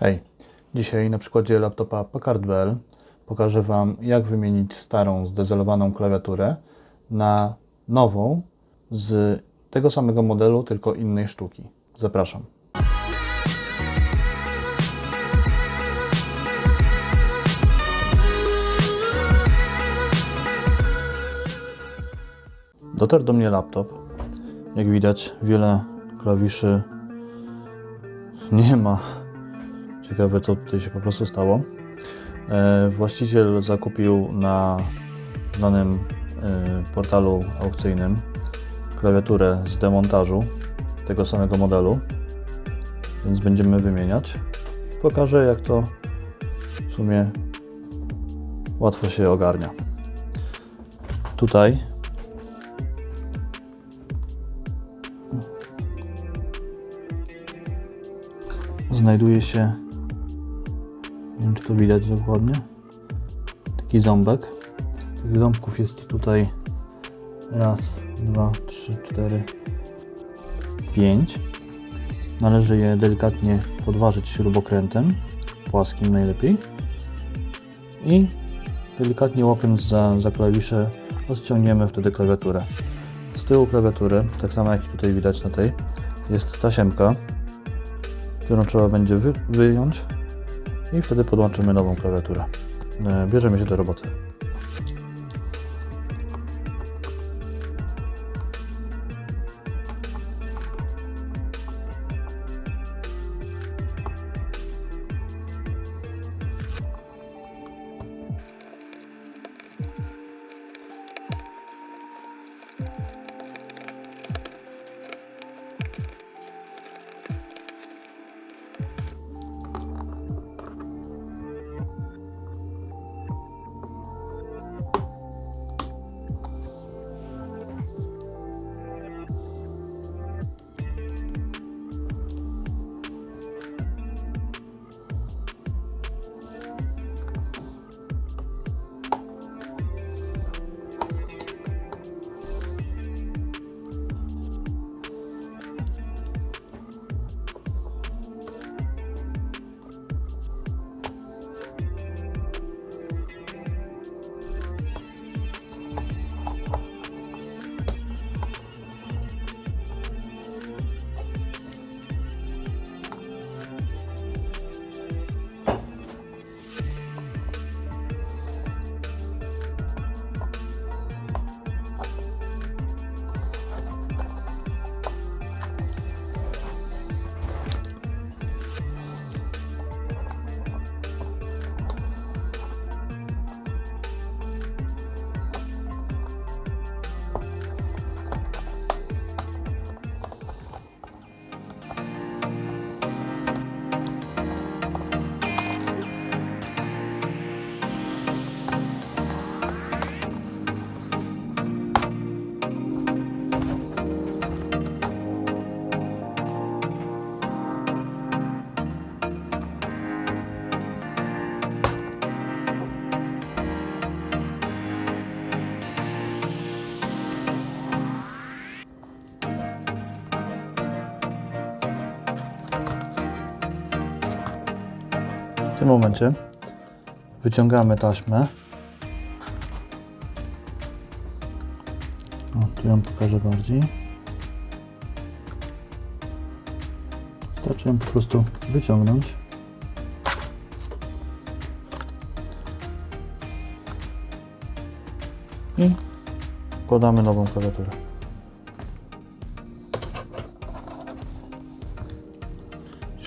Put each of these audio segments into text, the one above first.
Hej, dzisiaj na przykładzie laptopa Packard.bl pokażę Wam, jak wymienić starą, zdezelowaną klawiaturę na nową z tego samego modelu, tylko innej sztuki. Zapraszam. Dotarł do mnie laptop. Jak widać, wiele klawiszy nie ma. Ciekawe, co tutaj się po prostu stało. E, Właściciel zakupił na znanym e, portalu aukcyjnym klawiaturę z demontażu tego samego modelu, więc będziemy wymieniać. Pokażę, jak to w sumie łatwo się ogarnia. Tutaj znajduje się nie wiem, czy to widać dokładnie. Taki ząbek. Tych ząbków jest tutaj raz, dwa, trzy, cztery, pięć. Należy je delikatnie podważyć śrubokrętem, płaskim najlepiej. I delikatnie łapiąc za, za klawisze odciągniemy wtedy klawiaturę. Z tyłu klawiatury, tak samo jak tutaj widać na tej, jest tasiemka, którą trzeba będzie wy, wyjąć i wtedy podłączymy nową klawiaturę. E, Bierzemy się do roboty. W tym momencie wyciągamy taśmę. O, tu ją pokażę bardziej. Wystarczy ją po prostu wyciągnąć. I podamy nową klawiaturę.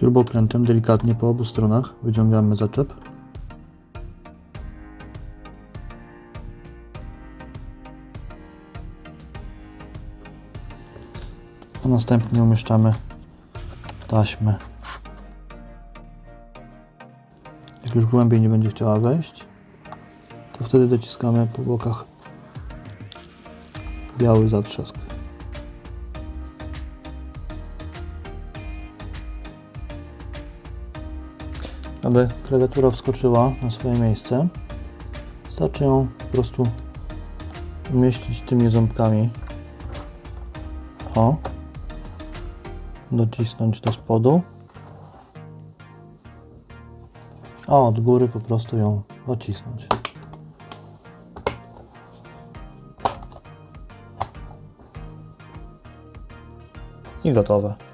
Śrubokrętem delikatnie po obu stronach wyciągamy zaczep. A następnie umieszczamy taśmę. Jak już głębiej nie będzie chciała wejść, to wtedy dociskamy po bokach biały zatrzask. Aby klawiatura wskoczyła na swoje miejsce, wystarczy ją po prostu umieścić tymi ząbkami. O, docisnąć do spodu a od góry po prostu ją docisnąć. I gotowe.